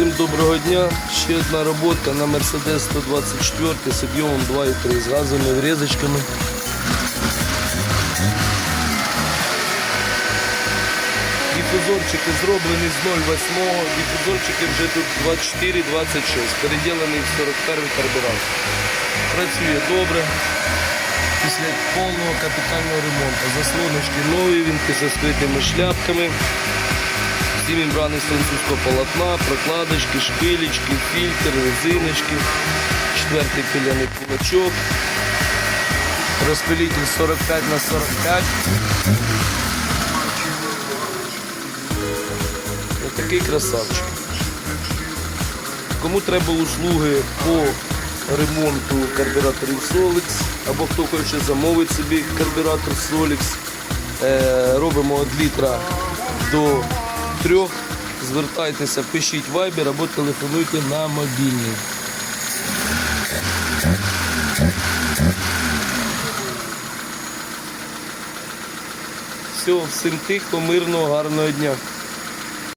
Всім доброго дня. Ще одна робота на Mercedes 124 з об'ємом 2,3 з газовими врізочками. Дифузорчики зроблені з 0,8, дифузорчики вже тут 24-26, переділений в 41 карбюратор. Працює добре. Після повного капітального ремонту. Заслоночки нові, вінки зі скритими шляпками. Всі мембрани французького полотна, прокладочки, шпилечки, фільтр, резиночки, четвертий пиляний кулачок, розпилитель 45 на 45. Отакий красавчик. Кому треба услуги по ремонту карбюраторів Solix, або хто хоче замовити собі карбюратор Solix, е, робимо від літра до трьох. Звертайтеся, пишіть вайбер або телефонуйте на мобільний. Все, всім тихо, мирного, гарного дня.